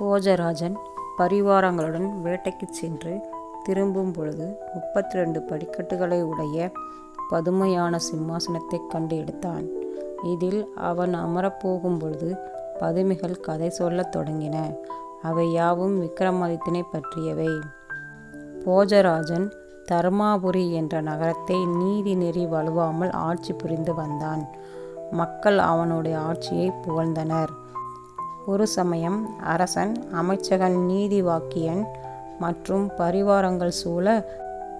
போஜராஜன் பரிவாரங்களுடன் வேட்டைக்குச் சென்று திரும்பும் பொழுது முப்பத்தி ரெண்டு படிக்கட்டுகளை உடைய பதுமையான சிம்மாசனத்தைக் கண்டு எடுத்தான். இதில் அவன் அமரப்போகும் பொழுது பதுமைகள் கதை சொல்லத் தொடங்கின. அவை யாவும் விக்கிரமாதித்தனைப் பற்றியவை. போஜராஜன் தர்மாபுரி என்ற நகரத்தை நீதி நெறி வழுவாமல் ஆட்சி புரிந்து வந்தான். மக்கள் அவனுடைய ஆட்சியை புகழ்ந்தனர். ஒரு சமயம் அரசன் அமைச்சகன் நீதிவாக்கியன் மற்றும் பரிவாரங்கள் சூழ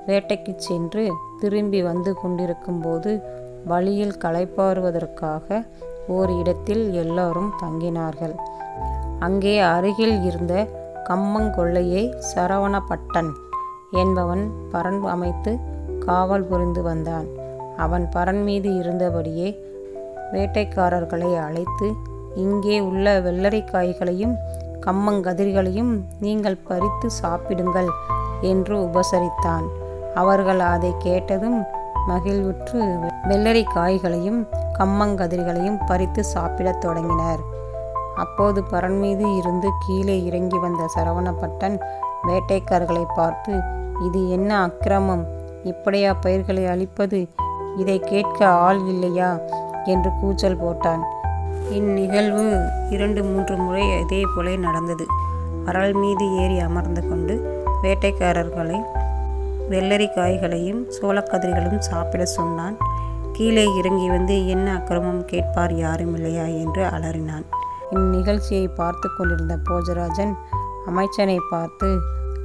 வேட்டைக்குச் சென்று திரும்பி வந்து கொண்டிருக்கும்போது வழியில் களைப்பாறுவதற்காக ஓர் இடத்தில் எல்லாரும் தங்கினார்கள். அங்கே அருகில் இருந்த கம்மங்கொள்ளையை சரவணப்பட்டன் என்பவன் பரன் அமைத்து காவல் புரிந்து வந்தான். அவன் பரன் மீது இருந்தபடியே வேட்டைக்காரர்களை அழைத்து இங்கே உள்ள வெள்ளரிக்காய்களையும் கம்மங்கதிர்களையும் நீங்கள் பறித்து சாப்பிடுங்கள் என்று உபசரித்தான். அவர்கள் அதைக் கேட்டதும் மகிழ்வுற்று வெள்ளரிக்காய்களையும் கம்மங்கதிர்களையும் பறித்து சாப்பிடத் தொடங்கினர். அப்போது பரண் மீது இருந்து கீழே இறங்கி வந்த சரவணபட்டன் வேட்டைக்காரர்களைப் பார்த்து இது என்ன அக்கிரமம்? இப்படியா பயிர்களை அழிப்பது? இதைக் கேட்க ஆள் இல்லையா? என்று கூச்சல் போட்டான். இந்நிகழ்வு இரண்டு மூன்று முறை இதேபோல நடந்தது. பரல் மீது ஏறி அமர்ந்து கொண்டு வேட்டைக்காரர்களை வெள்ளரிக்காய்களையும் சோளக்கதிரிகளும் சாப்பிட சொன்னான். கீழே இறங்கி வந்து என்ன அக்கிரமம் கேட்பார் யாருமில்லையா? என்று அலறினான். இந்நிகழ்ச்சியை பார்த்து கொண்டிருந்த போஜராஜன் அமைச்சனைப் பார்த்து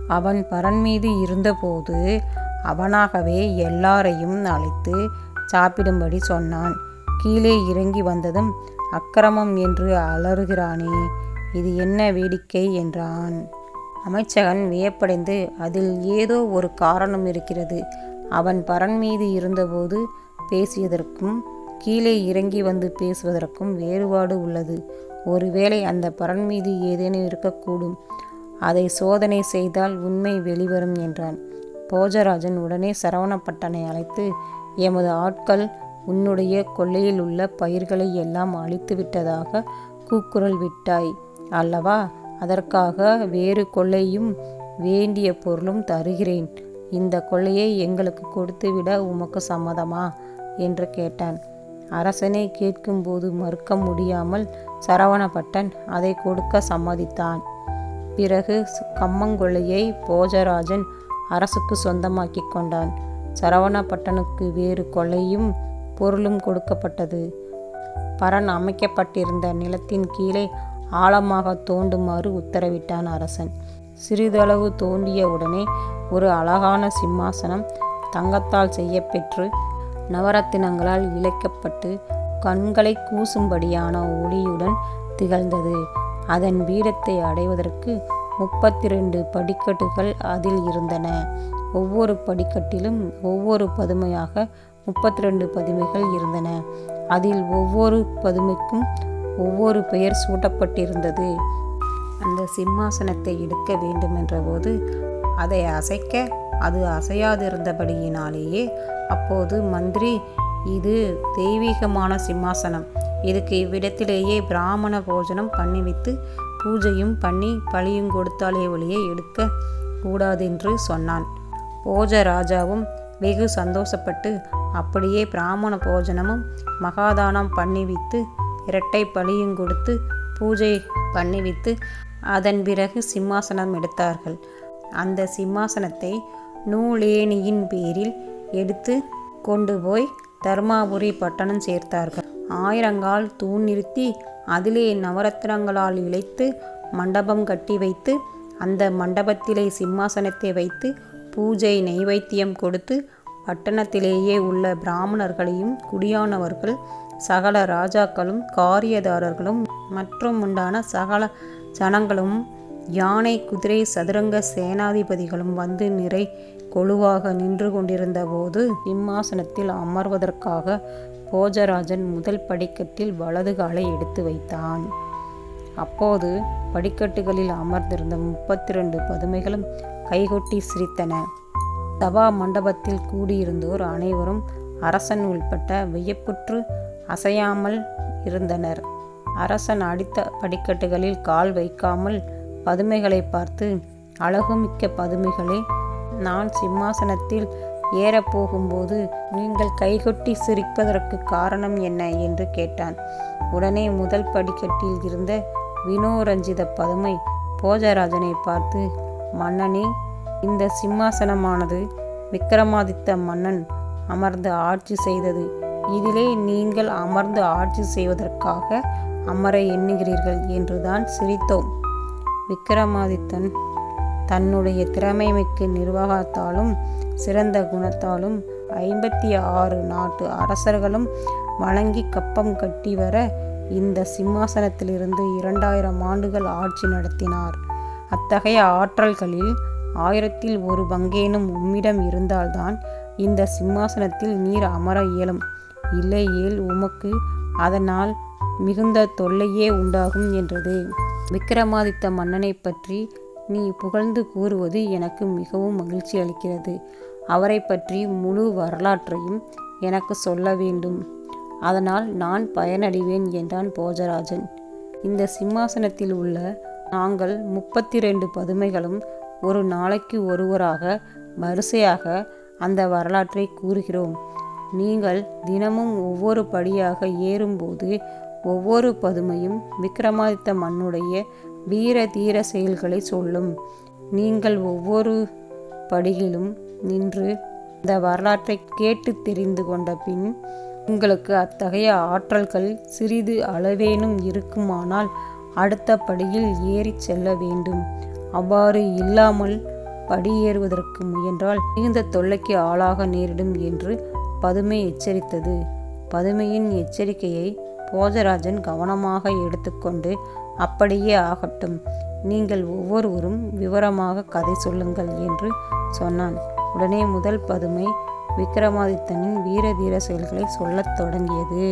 அவன் பரன் மீது இருந்தபோது அவனாகவே எல்லாரையும் அழைத்து சாப்பிடும்படி சொன்னான். கீழே இறங்கி வந்ததும் அக்கிரமம் என்று அலறுகிறானே இது என்ன வேடிக்கை? என்றான். அமைச்சகன் வியப்படைந்து அதில் ஏதோ ஒரு காரணம் இருக்கிறது. அவன் பரண் மீது இருந்தபோது பேசியதற்கும் கீழே இறங்கி வந்து பேசுவதற்கும் வேறுபாடு உள்ளது. ஒருவேளை அந்த பரண் மீது ஏதேனும் இருக்கக்கூடும். அதை சோதனை செய்தால் உண்மை வெளிவரும் என்றான். போஜராஜன் உடனே சரவணப்பட்டனை அழைத்து எமது ஆட்கள் உன்னுடைய கொள்ளையில் உள்ள பயிர்களை எல்லாம் அழித்து விட்டதாக கூக்குரல் விட்டாய் அல்லவா? அதற்காக வேறு கொள்ளையும் வேண்டிய பொருளும் தருகிறேன். இந்த கொள்ளையை எங்களுக்கு கொடுத்துவிட உமக்கு சம்மதமா? என்று கேட்டான். அரசனை கேட்கும்போது மறுக்க முடியாமல் சரவணபட்டன் அதை கொடுக்க சம்மதித்தான். பிறகு கம்மங்கொல்லையை போஜராஜன் அரசுக்கு சொந்தமாக்கிக் கொண்டான். சரவணபட்டனுக்கு வேறு கொள்ளையும் பொருளும் கொடுக்கப்பட்டது. பரண் அமைக்கப்பட்டிருந்த நிலத்தின் கீழே ஆழமாக தோண்டுமாறு உத்தரவிட்டான் அரசன். சிறிதளவு தோண்டியவுடனே ஒரு அழகான சிம்மாசனம் தங்கத்தால் செய்யப்பெற்று நவரத்தினங்களால் இழைக்கப்பட்டு கண்களை கூசும்படியான ஒளியுடன் திகழ்ந்தது. அதன் பீடத்தை அடைவதற்கு முப்பத்தி ரெண்டு படிக்கட்டுகள் அதில் இருந்தன. ஒவ்வொரு படிக்கட்டிலும் ஒவ்வொரு பதுமையாக முப்பத்திரண்டு பதுமைகள் இருந்தன. அதில் ஒவ்வொரு பதுமைக்கும் ஒவ்வொரு பெயர் சூட்டப்பட்டிருந்தது. அந்த சிம்மாசனத்தை எடுக்க வேண்டுமென்றபோது அதை அசைக்க அது அசையாதிருந்தபடியினாலேயே அப்போது மந்திரி இது தெய்வீகமான சிம்மாசனம். இதுக்கு இவ்விடத்திலேயே பிராமண போஜனம் பண்ணிவித்து பூஜையும் பண்ணி பழியும் கொடுத்தாலே ஒளியை எடுக்க கூடாதென்று சொன்னான். போஜ ராஜாவும் வெகு சந்தோஷப்பட்டு அப்படியே பிராமண போஜனமும் மகாதானம் பண்ணிவித்து இரட்டை பலியும் கொடுத்து பூஜை பண்ணிவித்து அதன் பிறகு சிம்மாசனம் எடுத்தார்கள். அந்த சிம்மாசனத்தை நூலேணியின் பேரில் எடுத்து கொண்டு போய் தர்மாபுரி பட்டணம் சேர்த்தார்கள். ஆயிரங்கால் தூண் நிறுத்தி அதிலே நவரத்னங்களால் இழைத்து மண்டபம் கட்டி வைத்து அந்த மண்டபத்திலே சிம்மாசனத்தை வைத்து பூஜை நைவேத்தியம் கொடுத்து பட்டணத்திலேயே உள்ள பிராமணர்களையும் குடியானவர்கள் சகல ராஜாக்களும் காரியதாரர்களும் மற்றும் உண்டான சகல ஜனங்களும் யானை குதிரை சதுரங்க சேனாதிபதிகளும் வந்து நிறை கொலுவாக நின்று கொண்டிருந்தபோது சிம்மாசனத்தில் அமர்வதற்காக போஜராஜன் முதல் படிக்கட்டில் வலது காலை எடுத்து வைத்தான். அப்போது படிக்கட்டுகளில் அமர்ந்திருந்த முப்பத்தி ரெண்டு பதுமைகளும் கைகொட்டி சிரித்தன. சபா மண்டபத்தில் கூடியிருந்தோர் அனைவரும் அரசன் உள்பட்ட வியப்புற்று அசையாமல் இருந்தனர். அரசன் அடித்த படிக்கட்டுகளில் கால் வைக்காமல் பதுமைகளை பார்த்து அழகுமிக்க பதுமைகளே நான் சிம்மாசனத்தில் ஏறப்போகும்போது நீங்கள் கைகொட்டி சிரிப்பதற்கு காரணம் என்ன என்று கேட்டான் உடனே முதல் படிக்கட்டில் இருந்த வினோரஞ்சித பதுமை போஜராஜனை பார்த்து மன்னனே இந்த சிம்மாசனமானது விக்ரமாதித்த மன்னன் அமர்ந்து ஆட்சி செய்தது. இதிலே நீங்கள் அமர்ந்து ஆட்சி செய்வதற்காக அமர எண்ணுகிறீர்கள் என்றுதான் சிரித்தோம். விக்ரமாதித்தன் தன்னுடைய திறமைமிக்க நிர்வாகத்தாலும் சிறந்த குணத்தாலும் ஐம்பத்தி ஆறு நாட்டு அரசர்களும் வணங்கி கப்பம் கட்டி வர இந்த சிம்மாசனத்திலிருந்து இரண்டாயிரம் ஆண்டுகள் ஆட்சி நடத்தினார். அத்தகைய ஆற்றல்களில் ஆயிரத்தில் ஒரு பங்கேனும் உம்மிடம் இருந்தால்தான் இந்த சிம்மாசனத்தில் நீர் அமர இயலும். இல்லையேல் உமக்கு அதனால் மிகுந்த தொல்லையே உண்டாகும் என்றது. விக்ரமாதித்த மன்னனை பற்றி நீ புகழ்ந்து கூறுவது எனக்கு மிகவும் மகிழ்ச்சி அளிக்கிறது. அவரை பற்றி முழு வரலாற்றையும் எனக்கு சொல்ல வேண்டும். அதனால் நான் பயனடைவேன் என்றான் போஜராஜன். இந்த சிம்மாசனத்தில் உள்ள நாங்கள் முப்பத்தி ரெண்டு பதுமைகளும் ஒரு நாளைக்கு ஒருவராக வரிசையாக அந்த வரலாற்றை கூறுகிறோம். நீங்கள் தினமும் ஒவ்வொரு படியாக ஏறும்போது ஒவ்வொரு பதுமையும் விக்ரமாதித்த மன்னுடைய வீர தீர செயல்களை சொல்லும். நீங்கள் ஒவ்வொரு படியிலும் நின்று இந்த வரலாற்றை கேட்டு தெரிந்து கொண்ட பின் உங்களுக்கு அத்தகைய ஆற்றல்கள் சிறிது அளவேனும் இருக்குமானால் அடுத்த படியில் ஏறிச் செல்ல வேண்டும். அவ்வாறு இல்லாமல் படியேறுவதற்கு முயன்றால் மிகுந்த தொல்லைக்கு ஆளாக நேரிடும் என்று பதுமை எச்சரித்தது. பதுமையின் எச்சரிக்கையை போஜராஜன் கவனமாக எடுத்துக்கொண்டு அப்படியே ஆகட்டும். நீங்கள் ஒவ்வொருவரும் விவரமாக கதை சொல்லுங்கள் என்று சொன்னான். உடனே முதல் பதுமை விக்ரமாதித்தனின் வீர தீர செயல்களை சொல்லத் தொடங்கியது.